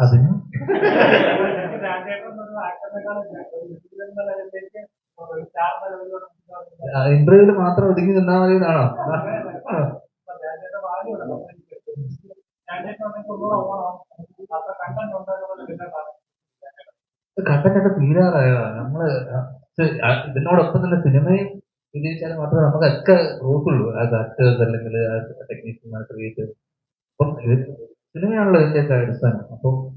അതിന് ഇന്റർവ്യൂൽ മാത്രം ഒതുങ്ങി നിന്നാ മതി എന്നാണോ? കണ്ടന്റ് ഒക്കെ തീരാറായോ? നമ്മൾ ഇത് ഇതിനോടൊപ്പം തന്നെ സിനിമയും വിജയിച്ചാൽ മാത്രമേ നമുക്കൊക്കെ ഒക്കെ ഉള്ളൂ ആസ് ആക്ടേഴ്സ് അല്ലെങ്കിൽ ടെക്നീഷ്യന്മാർ ക്രിയേറ്റേഴ്സ് അപ്പം സിനിമയാണല്ലോ ഇതിന്റെയൊക്കെ അടിസ്ഥാനം. അപ്പൊ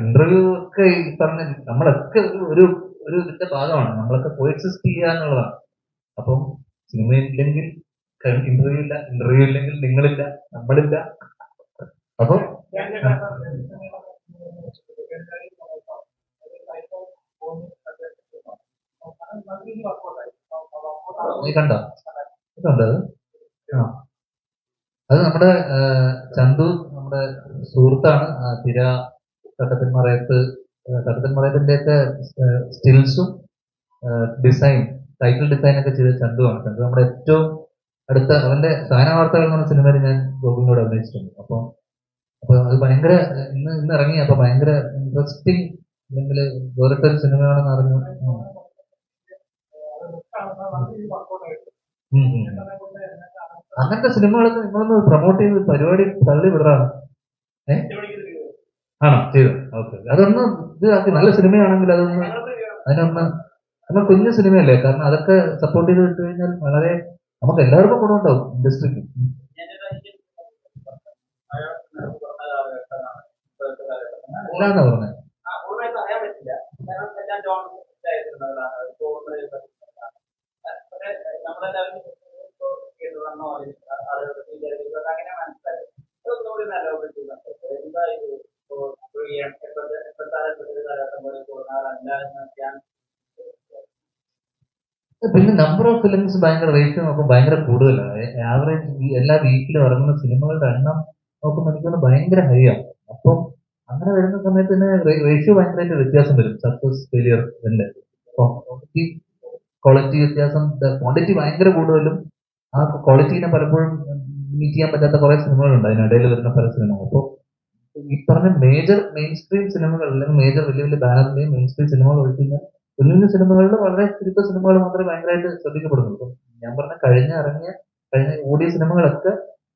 ഇന്റർവ്യൂ ഒക്കെ ഈ പറഞ്ഞ നമ്മളൊക്കെ ഒരു- ഒരു ഇതിന്റെ ഭാഗമാണ്. നമ്മളൊക്കെ കോഎക്സിസ്റ്റ് ചെയ്യുക എന്നുള്ളതാണ്. അപ്പം സിനിമയില്ലെങ്കിൽ ഇന്റർവ്യൂ ഇല്ല ഇന്റർവ്യൂ ഇല്ലെങ്കിൽ നിങ്ങളില്ല നമ്മളില്ല. അപ്പൊ നീ കണ്ടോ? കണ്ടോ അത്? നമ്മുടെ ചന്തു സുഹൃത്താണ്. തിര തട്ടത്തിൻ മറയത്ത് ഒക്കെ സ്റ്റിൽസും ഡിസൈൻ ടൈറ്റിൽ ഡിസൈൻ ഒക്കെ ചെയ്ത ചന്തുവാണ്. ചന്തു നമ്മുടെ ഏറ്റവും അടുത്ത അവന്റെ സഹനവാർത്തകൾ എന്ന് പറഞ്ഞ സിനിമയിൽ ഞാൻ ഗോപിനോട് അഭിനയിച്ചിട്ടുണ്ട്. അപ്പൊ അപ്പൊ അത് ഭയങ്കര ഇന്ന് ഇന്ന് ഇറങ്ങി. അപ്പൊ ഭയങ്കര ഇൻട്രസ്റ്റിംഗ് അല്ലെങ്കിൽ വേറിട്ട ഒരു സിനിമയാണെന്ന് അറിഞ്ഞു. അങ്ങനത്തെ സിനിമകളൊക്കെ നിങ്ങളൊന്ന് പ്രൊമോട്ട് ചെയ്ത് പരിപാടി തള്ളി വിടാണ് ഏ ആണോ? ചെയ്തു. ഓക്കെ. അതൊന്ന് ഇത് ആക്കി നല്ല സിനിമയാണെങ്കിൽ അതൊന്ന് അതിനൊന്ന് നമ്മൾ കുഞ്ഞു സിനിമയല്ലേ? കാരണം അതൊക്കെ സപ്പോർട്ട് ചെയ്ത് വിട്ടു കഴിഞ്ഞാൽ വളരെ നമുക്ക് എല്ലാവർക്കും ഗുണമുണ്ടാവും ഇൻഡസ്ട്രിക്ക്. അല്ലാന്നാ പറഞ്ഞത് പിന്നെ നമ്പർ ഓഫ് ഫിലിംസ് ഭയങ്കര റേറ്റ് നോക്കുമ്പോൾ ഭയങ്കര കൂടുതലാണ് ആവറേജ് എല്ലാ വീക്കിലും ഇറങ്ങുന്ന സിനിമകളുടെ എണ്ണം നോക്കുമ്പോൾ എനിക്ക് തോന്നുന്നു ഭയങ്കര ഹൈ ആണ്. അപ്പം അങ്ങനെ വരുന്ന സമയത്ത് തന്നെ റേഷ്യോ ഭയങ്കരമായിട്ട് വ്യത്യാസം വരും. സക്സസ് ഫെയിലിയർ തന്നെ ക്വാളിറ്റി വ്യത്യാസം ക്വാണ്ടിറ്റി ഭയങ്കര കൂടുതലും ആ ക്വാളിറ്റീനെ പലപ്പോഴും മീറ്റ് ചെയ്യാൻ പറ്റാത്ത കുറെ സിനിമകളുണ്ട് അതിനിടയിൽ വരുന്ന പല സിനിമകൾ അപ്പോൾ ഈ പറഞ്ഞ മേജർ മെയിൻ സ്ട്രീം സിനിമകൾ അല്ലെങ്കിൽ മേജർ വലിയ വലിയ ബാനറിന്റെയും മെയിൻ സ്ട്രീം സിനിമകൾ ഒഴിക്കുന്ന വലിയ വലിയ സിനിമകളിൽ വളരെ ചുരുക്ക സിനിമകൾ മാത്രമേ ഭയങ്കരമായിട്ട് ശ്രദ്ധിക്കപ്പെടുന്നുള്ളൂ. ഞാൻ പറഞ്ഞ കഴിഞ്ഞ ഇറങ്ങിയ കഴിഞ്ഞ ഓടിയ സിനിമകളൊക്കെ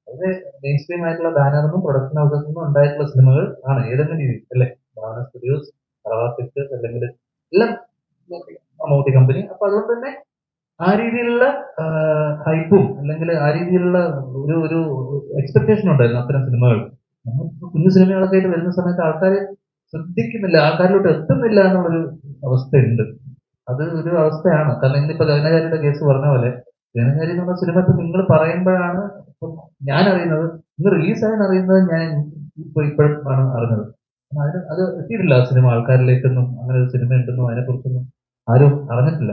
വളരെ മെയിൻ സ്ട്രീം ആയിട്ടുള്ള ബാനറിനും പ്രൊഡക്ഷൻ ഹൗസസ് നിന്നും ഉണ്ടായിട്ടുള്ള സിനിമകൾ ആണ്. ഏതെങ്കിലും രീതിയിൽ അല്ലേ? ഭാവന സ്റ്റുഡിയോസ് പ്രവാസ് പിക്ചേഴ്സ് അല്ലെങ്കിൽ എല്ലാം മമ്മൂട്ടി കമ്പനി അപ്പൊ അതുകൊണ്ട് തന്നെ ആ രീതിയിലുള്ള ഹൈപ്പും അല്ലെങ്കിൽ ആ രീതിയിലുള്ള ഒരു ഒരു എക്സ്പെക്ടേഷൻ ഉണ്ടായിരുന്നു അത്തരം സിനിമകൾ കുഞ്ഞു സിനിമകളൊക്കെ ആയിട്ട് വരുന്ന സമയത്ത് ആൾക്കാർ ശ്രദ്ധിക്കുന്നില്ല ആൾക്കാരിലോട്ട് എത്തുന്നില്ല എന്നുള്ളൊരു അവസ്ഥയുണ്ട്. അത് ഒരു അവസ്ഥയാണ്. കാരണം ഇന്നിപ്പോ ഗഗനകാരിയുടെ കേസ് പറഞ്ഞ പോലെ ഗഗനകാരി എന്ന സിനിമ ഇപ്പൊ നിങ്ങൾ പറയുമ്പോഴാണ് ഞാൻ അറിയുന്നത് ഇന്ന് റിലീസായെന്ന് അറിയുന്നത് ഞാൻ ഇപ്പൊ ഇപ്പോഴാണ് അറിഞ്ഞത്. അതിന് അത് എത്തിയിട്ടില്ല ആ സിനിമ ആൾക്കാരിലേക്കൊന്നും അങ്ങനെ ഒരു സിനിമ ഉണ്ടെന്നും അതിനെക്കുറിച്ചൊന്നും ആരും അറിഞ്ഞിട്ടില്ല.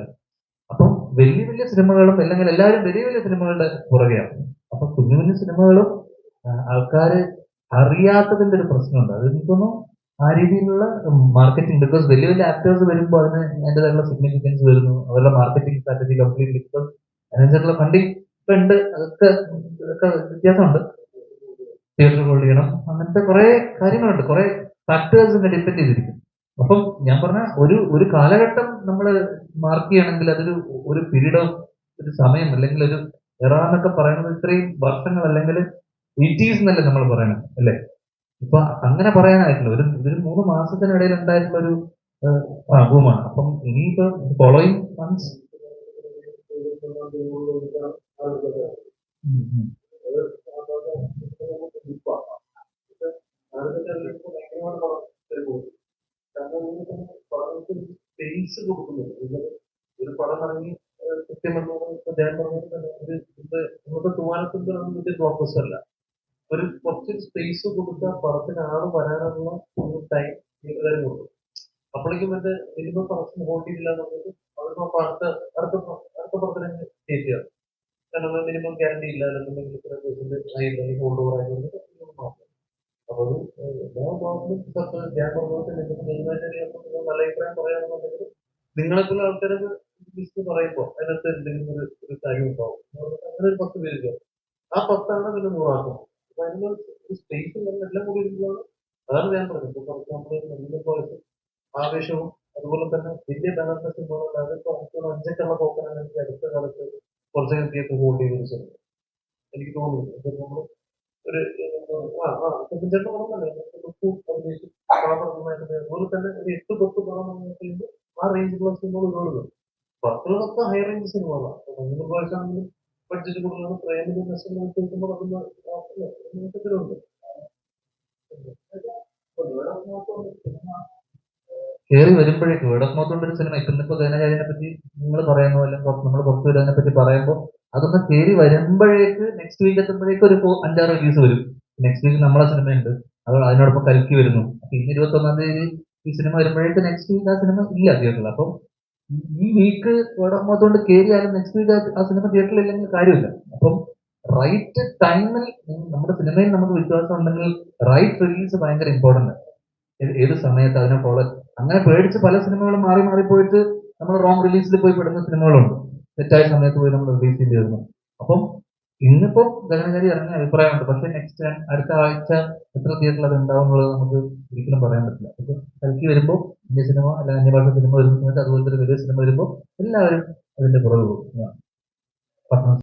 അപ്പം വലിയ വലിയ സിനിമകളും അല്ലെങ്കിൽ എല്ലാവരും വലിയ വലിയ സിനിമകളുടെ പുറകെയാണ്. അപ്പൊ കുഞ്ഞു കുഞ്ഞു സിനിമകളും ആൾക്കാര് അറിയാത്തതിന്റെ ഒരു പ്രശ്നമുണ്ട്. അത് എനിക്കൊന്നും ആ രീതിയിലുള്ള മാർക്കറ്റിംഗ് ബിക്കോസ് വലിയ വലിയ ആക്ടേഴ്സ് വരുമ്പോൾ അതിന് അതിന്റെതായിട്ടുള്ള സിഗ്നിഫിക്കൻസ് വരുന്നു. അവരുടെ മാർക്കറ്റിംഗ് സ്ട്രാറ്റജി കംപ്ലീറ്റ്ലി ബിക്കോസ് അതിനനുസരിച്ചുള്ള ഫണ്ടിങ് ഇപ്പൊ ഉണ്ട്. അതൊക്കെ ഇതൊക്കെ വ്യത്യാസമുണ്ട്. തിയേറ്റർ ഹോൾഡ് ചെയ്യണം. അങ്ങനത്തെ കുറെ കാര്യങ്ങളുണ്ട്. കുറെ ഫാക്ടേഴ്സിനെ ഡിപ്പെൻഡ് ചെയ്തിരിക്കും അപ്പം ഞാൻ പറഞ്ഞ ഒരു ഒരു കാലഘട്ടം നമ്മൾ മാർക്ക് ചെയ്യണമെങ്കിൽ അതൊരു ഒരു പീരീഡ് ഓഫ് ഒരു സമയം അല്ലെങ്കിൽ ഒരു എറ എന്നൊക്കെ പറയുന്നത് ഇത്രയും വർഷങ്ങൾ അല്ലെങ്കിൽ എയ്റ്റീസ് എന്നല്ലേ നമ്മൾ പറയണം അല്ലേ? ഇപ്പൊ അങ്ങനെ പറയാനായിട്ടില്ല. ഒരു ഒരു മൂന്ന് മാസത്തിനിടയിൽ ഉണ്ടായിട്ടുള്ള ഒരു ഭൂമാണ് അപ്പം ഇനിയിപ്പോ ഫോളോയിങ് മന്ത്സ് സ്പേസ് കൊടുക്കുന്നുണ്ട്. ഒരു പടം ഇറങ്ങി കൃത്യമെന്ന് ഞാൻ പറഞ്ഞത് ഒരു ഇത് അല്ല. ഒരു കുറച്ച് സ്പേസ് കൊടുത്ത പടത്തിന് ആൾ വരാനുള്ള ഒരു ടൈം വീട്ടുകാർ കൊടുക്കും. അപ്പോഴേക്കും എന്റെ മിനിമം പടത്തിന് ഹോൾഡ് എന്നുള്ളത് അവർക്ക് അടുത്ത അടുത്ത അടുത്ത പടത്തിന് ചെയ്യുക കാരണം മിനിമം ഗ്യാരണ്ടി ഇല്ല. എന്നുണ്ടെങ്കിൽ ഹോൾഡ് ഓവർ ആയതുകൊണ്ട് അപ്പൊ അത് നോ പ്രോബ്ലം ഞാൻ പറഞ്ഞത് നിങ്ങൾക്ക് നല്ല അഭിപ്രായം പറയാമെന്നുണ്ടെങ്കിൽ നിങ്ങളെക്കുള്ള ആൾക്കാരൊക്കെ ലിസ്റ്റ് അതിനകത്ത് എന്തെങ്കിലും ഒരു കാര്യം ഉണ്ടാവും. അങ്ങനെ ഒരു പത്ത് പേര് ആ പത്താണ് പിന്നെ നൂറാക്കും. അപ്പൊ അതിന് സ്പേസ് എല്ലാം കൂടി ഇരിക്കുമ്പോൾ അതാണ് ഞാൻ പറഞ്ഞത് കുറച്ച് നമ്മൾ നല്ല പോയിട്ട് ആവേശവും അതുപോലെ തന്നെ വലിയ ബാനറിന്റെ സിനിമകളല്ലാതെ ഇപ്പൊ നമുക്ക് അഞ്ചൊക്കെയുള്ള പോക്കാനാണ് എനിക്ക് അടുത്ത കാലത്ത് കുറച്ചൊക്കെ തിയേറ്റർ ഹോൾഡ് ചെയ്തൊരു സിനിമ എനിക്ക് തോന്നുന്നു ഇപ്പൊ നമ്മൾ ഒരു ആ ആ ഇപ്പൊ ചേട്ടൻ പറഞ്ഞല്ലേ. പാപം അതുപോലെ തന്നെ ഒരു എട്ട് പത്ത് പടം കഴിയുമ്പോൾ ആ റേഞ്ചിലുള്ള സിനിമകൾ ഒരുപാട് വരും പത്തുകളൊക്കെ ഹൈ റേഞ്ച് സിനിമകളാണ് അപ്പൊ മൂന്ന് പ്രാവശ്യമാണെങ്കിലും ബഡ്ജറ്റ് കൊടുക്കുന്നത് പ്രേമിന്റെ മെസ്സേജ് കേൾക്കുമ്പോൾ അതൊന്ന് നോക്കത്തിലുണ്ട് കയറി വരുമ്പോഴേക്കും വേർഡ് ഓഫ് മൗത്ത് ഒരു സിനിമ ഇപ്പൊ ഇന്നിപ്പോ പറ്റി നിങ്ങൾ പറയുന്ന പോലെ നമ്മൾ പുറത്തു വിടുന്നതിനെ പറ്റി പറയുമ്പോൾ അതൊന്ന് കയറി വരുമ്പോഴേക്ക് നെക്സ്റ്റ് വീക്ക് എത്തുമ്പോഴേക്കും ഒരു അഞ്ചാറ് റിലീസ് വരും. നെക്സ്റ്റ് വീക്ക് നമ്മളെ സിനിമയുണ്ട് അത് അതിനോടൊപ്പം കലക്കി വരുന്നു. അപ്പൊ ഇന്ന് ഇരുപത്തി ഒന്നാം തീയതി ഈ സിനിമ വരുമ്പോഴേക്ക് നെക്സ്റ്റ് വീക്ക് ആ സിനിമ ഇല്ല തിയേറ്ററിൽ അപ്പം ഈ- വീക്ക് വേർഡ് ഓഫ് കയറിയാലും നെക്സ്റ്റ് വീക്ക് ആ സിനിമ തിയേറ്ററിൽ ഇല്ലെങ്കിൽ കാര്യമില്ല. അപ്പം റൈറ്റ് ടൈമിൽ നമ്മുടെ സിനിമയിൽ നമുക്ക് വിശ്വാസം ഉണ്ടെങ്കിൽ റൈറ്റ് റിലീസ് ഭയങ്കര ഇമ്പോർട്ടന്റ് ആണ്. ഏത് സമയത്ത് അതിനെ ഫോളോ അങ്ങനെ പേടിച്ച് പല സിനിമകളും മാറി മാറി പോയിട്ട് നമ്മൾ റോങ് റിലീസിൽ പോയി പെടുന്ന സിനിമകളുണ്ട് തെറ്റായ സമയത്ത് പോയി നമ്മൾ റിലീസ് ചെയ്തിരുന്നു അപ്പം ഇന്നിപ്പോ ഗഗനചാരി ഇറങ്ങിയ അഭിപ്രായമുണ്ട്. പക്ഷെ നെക്സ്റ്റ് അടുത്ത ആഴ്ച എത്ര തിയേറ്ററിൽ അത് ഉണ്ടാവും എന്നുള്ളത് നമുക്ക് ഒരിക്കലും പറയാൻ പറ്റില്ല. അപ്പൊ കൽക്കി വരുമ്പോൾ ഇന്ത്യ സിനിമ അല്ല അന്യഭാഷ സിനിമ വരുന്ന സമയത്ത് അതുപോലത്തെ വലിയ സിനിമ വരുമ്പോൾ എല്ലാവരും അതിന്റെ പുറകെ പോകും.